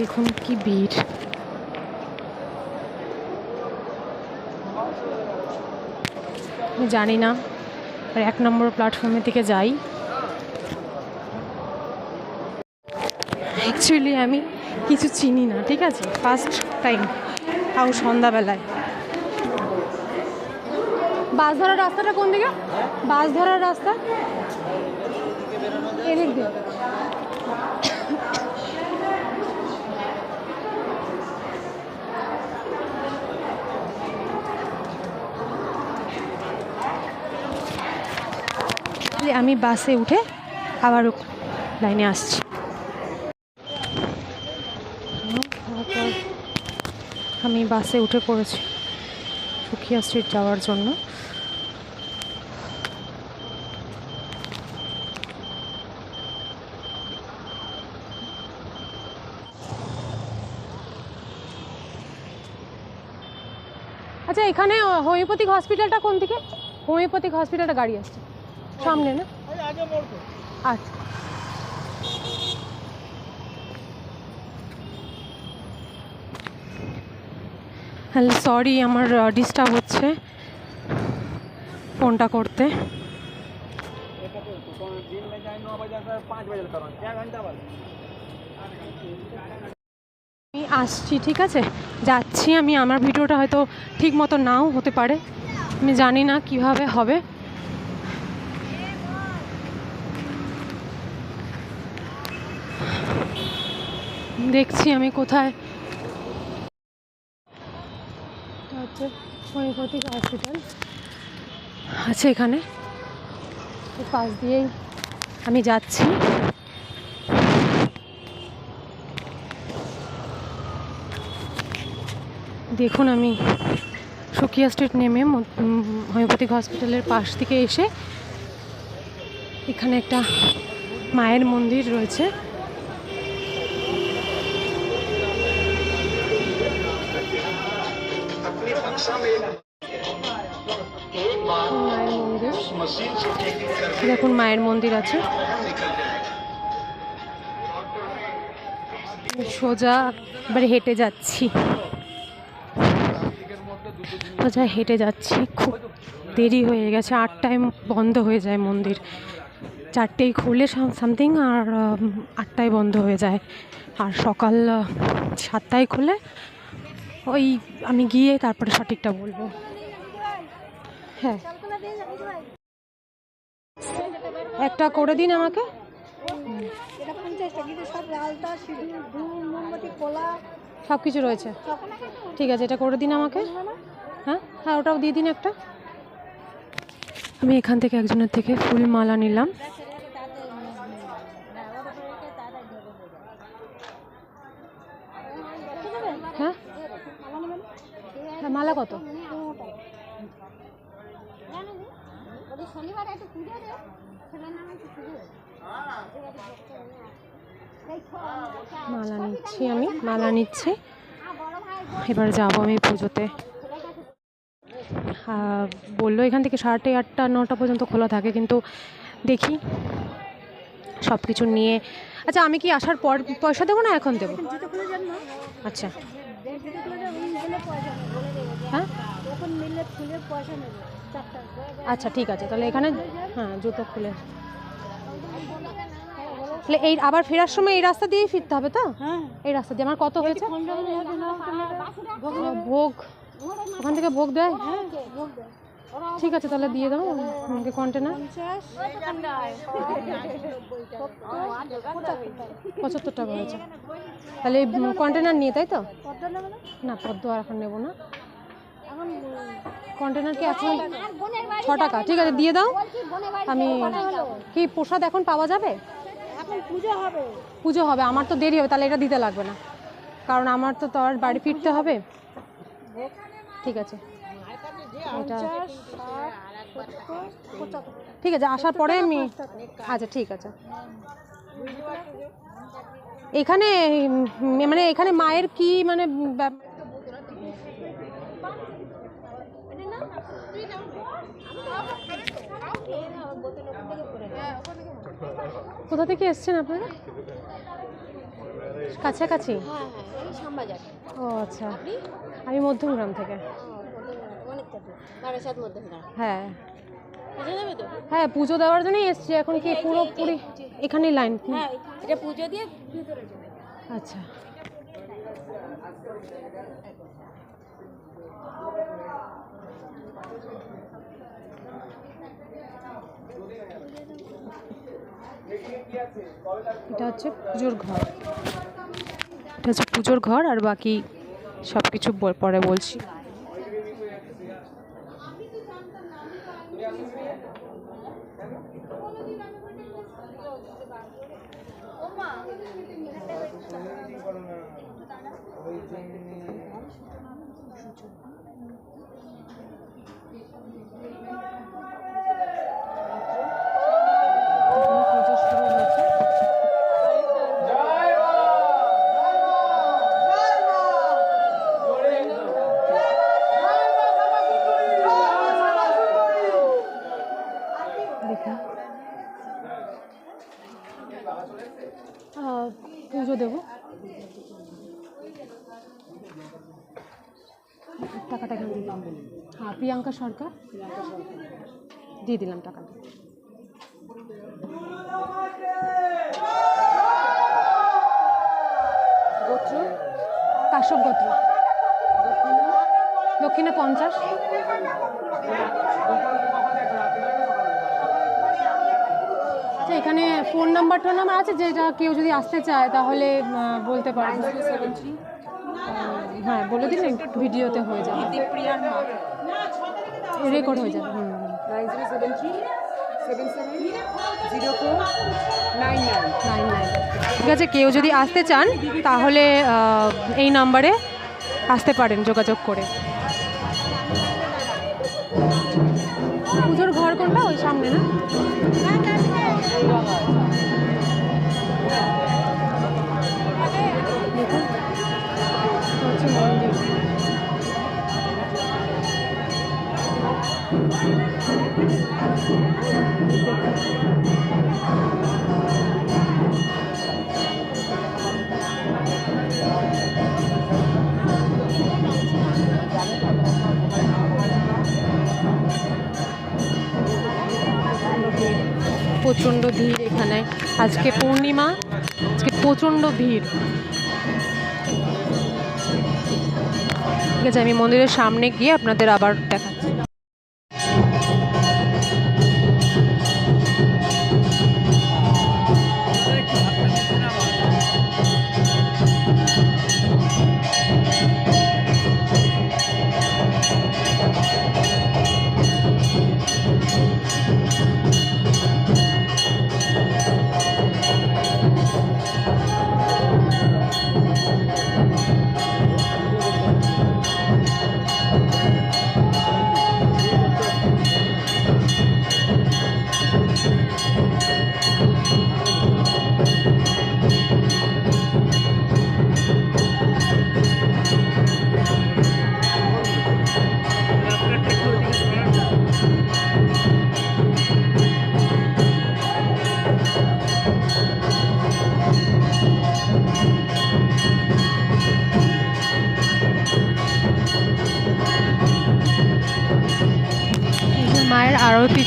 দেখুন কি ভিড়। আমি জানি না, আর এক নম্বর প্ল্যাটফর্মের দিকে যাই। অ্যাকচুয়ালি আমি কিছু চিনি না, ঠিক আছে? ফার্স্ট টাইম তাও সন্ধ্যাবেলায়। বাস ধরার রাস্তাটা কোন দিকে? বাস ধরার রাস্তা? এদিক দিয়ে। তাহলে আমি বাসে উঠে আবার লাইনে আসছি। আমি বাসে উঠে পড়েছি সুখিয়া স্ট্রিট যাওয়ার জন্য। আচ্ছা এখানে হোমিওপ্যাথিক হসপিটালটা কোন দিকে হোমিওপ্যাথিক হসপিটালটা গাড়ি আসছে। সামনে না? আচ্ছা। হ্যালো সরি আমার ডিস্টার্ব হচ্ছে ফোনটা করতে। আমি আসছি ঠিক আছে? যাচ্ছি আমি আমার ভিডিওটা হয়তো ঠিক মতো নাও হতে পারে। আমি জানি না কীভাবে হবে। দেখছি আমি কোথায়। Homeopathic hospital. আছে এখানে। পাশ দিয়েই আমি যাচ্ছি। দেখুন আমি সুকিয়া স্ট্রিট নেমে হোমিওপ্যাথিক হসপিটালের পাশ থেকে এসে এখানে একটা মায়ের মন্দির রয়েছে। দেখুন মায়ের মন্দির আছে। সোজা এবারে হেঁটে যাচ্ছি। সোজা হেঁটে যাচ্ছি। খুব দেরি হয়ে গেছে, আটটায় বন্ধ হয়ে যায় মন্দির। চারটেই খুলে সামথিং আর আটটায় বন্ধ হয়ে যায়। আর সকাল সাতটায় খুলে ওই আমি গিয়ে তারপরে সঠিকটা বলব। হ্যাঁ। একটা করে দিন আমাকে। সব কিছু রয়েছে। ঠিক আছে এটা করে দিন আমাকে। হ্যাঁ হ্যাঁ ওটাও দিয়ে দিন একটা। আমি এখান থেকে একজনের থেকে ফুল মালা নিলাম। হ্যাঁ? হ্যাঁ মালা কত শনিবার একটু পুজো দে ছেলের নামে একটু পুজো দে মালা নিচ্ছি আমি, মালা নিচ্ছি। এবার যাব আমি পুজোতে। বলল এখান থেকে সাড়ে আটটা, নটা পর্যন্ত খোলা থাকে, কিন্তু দেখি সব কিছু নিয়ে। আচ্ছা আমি কি আসার পর পয়সা দেবো না এখন দেবো? আচ্ছা। হ্যাঁ? আচ্ছা ঠিক আছে, তাহলে এখানে হ্যাঁ জুতো খুলে। তাহলে এই আবার ফেরার সময় এই রাস্তা দিয়েই ফিরতে হবে তো? হ্যাঁ। এই রাস্তা দিয়ে আমার কত হয়েছে? ভোগ। ওখান থেকে ভোগ দেয়? হ্যাঁ। ভোগ দেয়। ঠিক আছে তাহলে দিয়ে দাও আমাকে কন্টেনার পঁচাত্তর টাকা হয়েছে। তাহলে কন্টেনার নিয়ে তাই তো? না? পদ্ম আর এখন নেব না। কন্টেনার কি এখন ছ টাকা। ঠিক আছে দিয়ে দাও। আমি কি প্রসাদ এখন পাওয়া যাবে? পুজো হবে। আমার তো দেরি হবে, তাহলে এটা দিতে লাগবে না। কারণ আমার তো তোর বাড়ি ফিরতে হবে। ঠিক আছে। ঠিক আছে, আসার পরে আমি আচ্ছা ঠিক আছে। এখানে মানে এখানে মায়ের কি মানে কোথা থেকে এসছেন আপনারা? কাছাকাছি? হ্যাঁ হ্যাঁ ও আচ্ছা। আমি মধ্যমগ্রাম থেকে। হ্যাঁ। হ্যাঁ পুজো দেওয়ার জন্যই এসছি এখন কি পুরোপুরি এখানেই লাইন হ্যাঁ এটা পুজো দিয়ে আচ্ছা। এটা হচ্ছে পুজোর ঘর। এটা হচ্ছে পুজোর ঘর আর বাকি সব কিছু পরে বলছি এখানে পুজো শুরু হয়েছে দেখুন আহ, পুজো দেব টাকাটা এখানে দিয়ে দিলাম। হ্যাঁ প্রিয়াঙ্কা সরকার? দিয়ে দিলাম টাকাটা। গোত্র? কাশ্যপ গোত্র। দক্ষিণে পঞ্চাশ। আচ্ছা এখানে ফোন নাম্বার টোন নাম্বার আছে, যেটা কেউ যদি আসতে চায়, তাহলে বলতে পারবে হ্যাঁ বলে দিন ভিডিওতে হয়ে যাবে। রেকর্ড হয়ে যাবে, হুম। Seven three seven seven zero four nine nine nine nine ঠিক আছে, কেউ যদি আসতে চান, তাহলে এই নাম্বারে আসতে পারেন যোগাযোগ করে। পুজোর ঘর কোনটা? ওই সামনে না? মন্দির প্রচণ্ড ভিড় এখানে। আজকে পূর্ণিমা আজকে প্রচণ্ড ভিড়। ঠিক আছে আমি মন্দিরের সামনে গিয়ে আপনাদের আবার দেখাচ্ছি।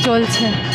চলছে।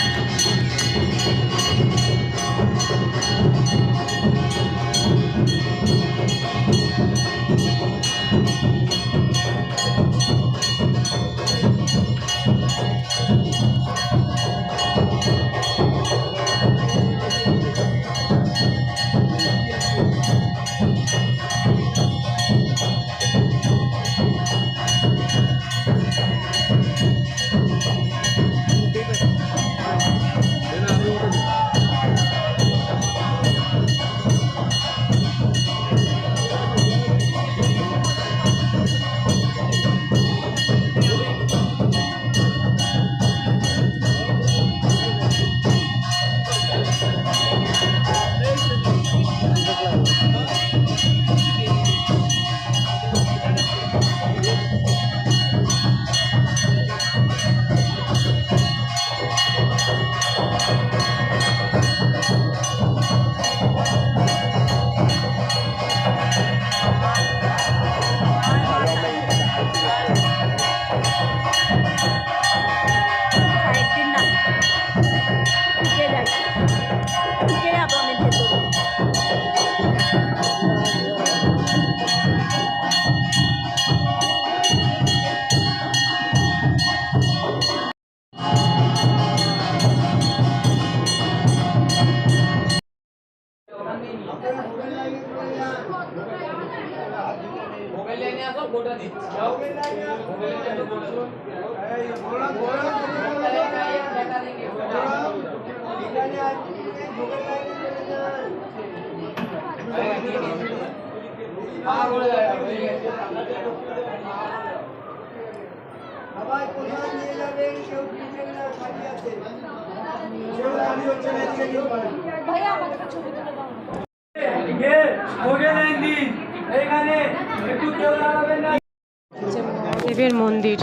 মহাদেবের মন্দির।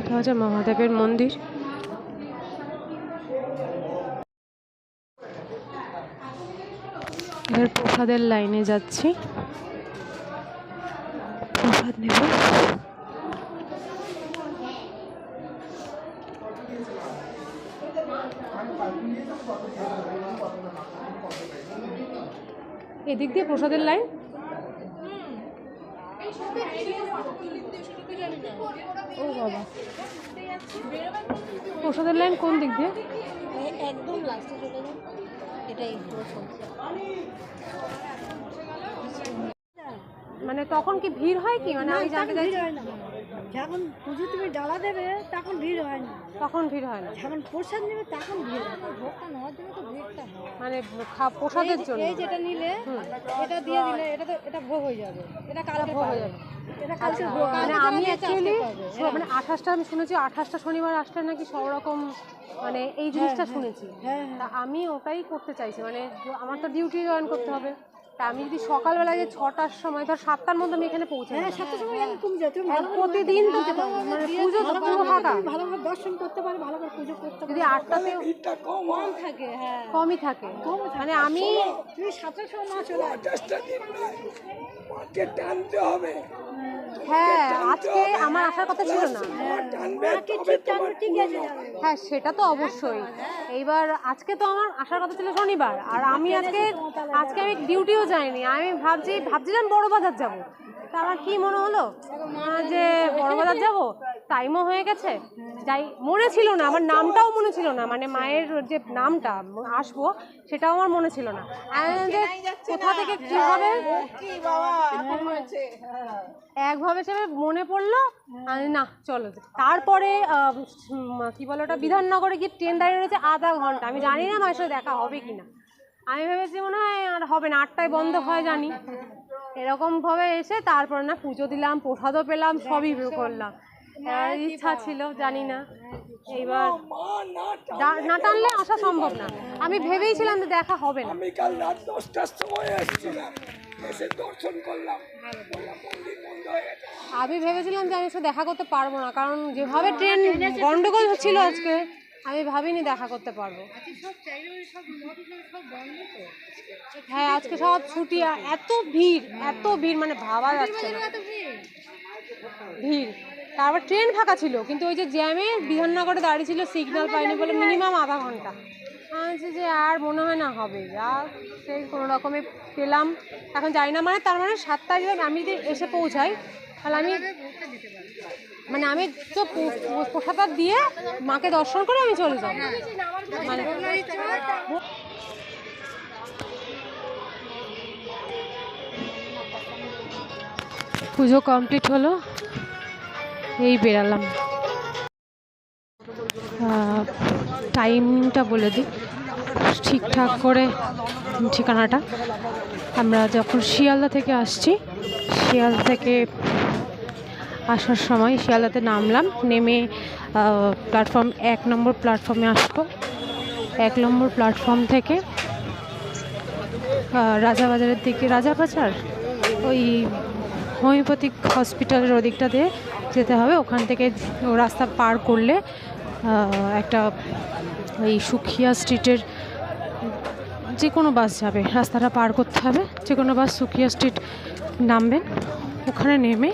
এটা মহাদেবের মন্দির। এবার প্রসাদের লাইনে যাচ্ছি। প্রসাদ নেব। এদিক দিয়ে প্রসাদের লাইন। ও বাবা। প্রসাদের লাইন কোন দিক দিয়ে? একদম লাস্টে চলে যাও। এটাই মানে তখন কি ভিড় হয় কি? মানে আমি জানতে চাইছি যখন পুজো তুমি ডালা দেবে তখন ভিড় হয় না। তখন ভিড় হয় না। যখন প্রসাদ নেবে তখন ভিড় হয় ভোগটা নেওয়ার জন্য তো ভিড়টা হয়। মানে খা- প্রসাদের জন্য। এই যেটা নিলে এটা দিয়ে দিলে এটা তো এটা ভোগ হয়ে যাবে। এটা কালকে ভোগ হয়ে যাবে। এটা কালকে ভোগ মানে আমি অ্যাকচুয়ালি মানে আঠাশটা আমি শুনেছি আঠাশটা শনিবার আসলে নাকি সব রকম মানে এই জিনিসটা শুনেছি। হ্যাঁ তা আমি ওটাই করতে চাইছি মানে আমার তো ডিউটি জয়েন করতে হবে। তা আমি যদি সকালবেলা যে ছটার সময় ধর সাতটার মধ্যে আমি এখানে পৌঁছে হ্যাঁ সাতটার সময় আমি তুমি যাও তুমি প্রতিদিন দিতে পারব মানে পুজো তো পুরো ফাঁকা। ভালোভাবে দর্শন করতে পারো ভালোভাবে পুজো করতে যদি আটটাতে আটটাতে কম থাকে হ্যাঁ। কমই থাকে। মানে আমি তুমি সাতটার সময় না চলে মাকে টানতে হবে। হ্যাঁ আজকে আমার আসার কথা ছিল না। হ্যাঁ সেটা তো অবশ্যই। এইবার আজকে তো আমার আসার কথা ছিল শনিবার আর আমি আজকে আজকে আমি ডিউটিও যাইনি। আমি ভাবছি ভাবছিলাম বড় বাজার যাব। তা আমার কি মনে হলো? যে বড় বাজার যাব? টাইমও হয়ে গেছে। যাই মনে ছিল না আমার নামটাও মনে ছিল না মানে মায়ের যে নামটা আসব সেটাও আমার মনে ছিল না। কোথা থেকে কীভাবে একভাবে সে মনে পড়ল না চলো। তারপরে কি বলে ওটা বিধাননগরে গিয়ে ট্রেন দাঁড়িয়ে রয়েছে আধা ঘণ্টা। আমি জানি না মায়ের সাথে দেখা হবে কি না আমি ভেবেছি মনে হয় আর হবে না আটটায় বন্ধ হয় জানি। এরকমভাবে এসে তারপরে না পুজো দিলাম প্রসাদও পেলাম সবই করলাম। ইচ্ছা ছিল জানি না। এইবার না টানলে আসা সম্ভব না। আমি ভেবেইছিলাম যে দেখা হবে না। আমি কাল রাত দশটার সময় এসেছিলাম। এসে দর্শন করলাম। হয়ে আমি ভেবেছিলাম যে আমি সাথে দেখা করতে পারব না কারণ যেভাবে ট্রেন গন্ডগোল ছিল আজকে আমি ভাবিনি দেখা করতে পারব। হ্যাঁ আজকে সব ছুটি এত ভিড় এত ভিড় মানে ভাবা যাচ্ছে ভিড়। তারপর ট্রেন ফাঁকা ছিল, কিন্তু ওই যে জ্যামে বিধাননগরে দাঁড়িয়ে ছিল সিগন্যাল পাইনি বলে মিনিমাম আধা ঘণ্টা। বলছি যে আর মনে হয় না হবে, যা সেই কোনো রকমে পেলাম। এখন জানি না মানে তার মানে সাতটায় যদি আমি যদি এসে পৌঁছাই, তাহলে আমি মানে আমি তো পো- পো- প্রসাদ দিয়ে মাকে দর্শন করে আমি চলে যাব। মানে পুজো কমপ্লিট হলো। এই বেরালাম টাইমটা বলে দিই। ঠিকঠাক করে ঠিকানাটা। আমরা যখন শিয়ালদা থেকে আসছি, শিয়ালদা থেকে আসার সময় শিয়ালদাতে নামলাম। নেমে প্ল্যাটফর্ম এক নম্বর প্ল্যাটফর্মে আসব। এক নম্বর প্ল্যাটফর্ম থেকে রাজাবাজারের দিকে, রাজাবাজার? ওই হোমিওপ্যাথিক হসপিটালের ওদিকটা দিয়ে যেতে হবে। ওখান থেকে ও রাস্তা পার করলে একটা এই সুখিয়া স্ট্রিটের যে কোনো বাস যাবে। রাস্তাটা পার করতে হবে। যে কোনো বাস সুখিয়া স্ট্রিট নামবেন। ওখানে নেমে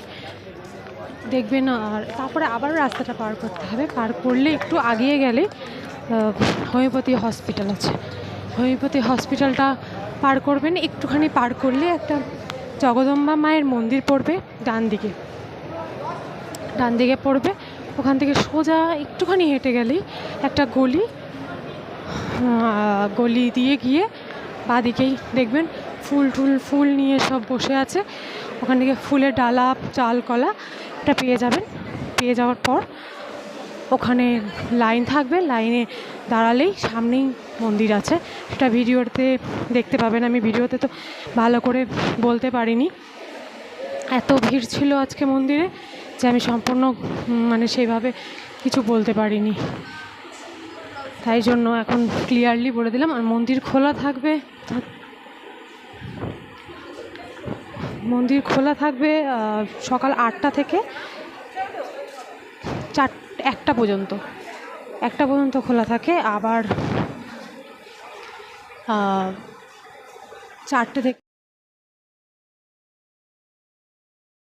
দেখবেন, আর তারপরে আবার রাস্তাটা পার করতে হবে। পার করলে একটু আগিয়ে গেলে হোমিওপ্যাথি হসপিটাল আছে। হোমিওপ্যাথি হসপিটালটা পার করবেন। একটুখানি পার করলে একটা জগদম্বা মায়ের মন্দির পড়বে ডান দিকে ডান দিকে পড়বে, ওখান থেকে সোজা একটুখানি হেঁটে গেলেই একটা গলি গলি দিয়ে গিয়ে বাদিকেই দেখবেন ফুল টুল, ফুল নিয়ে সব বসে আছে। ওখান থেকে ফুলের ডালা, চাল কলা এটা পেয়ে যাবেন। পেয়ে যাওয়ার পর ওখানে লাইন থাকবে, লাইনে দাঁড়ালেই সামনেই মন্দির আছে। সেটা ভিডিওতে দেখতে পাবেন আমি, ভিডিওতে তো ভালো করে বলতে পারিনি। এত ভিড় ছিল আজকে মন্দিরে। যে আমি সম্পূর্ণ মানে সেইভাবে কিছু বলতে পারিনি। তাই জন্য এখন ক্লিয়ারলি বলে দিলাম, আর মন্দির খোলা থাকবে। মন্দির খোলা থাকবে সকাল আটটা থেকে চার, একটা পর্যন্ত। একটা পর্যন্ত খোলা থাকে, আবার চারটে থেকে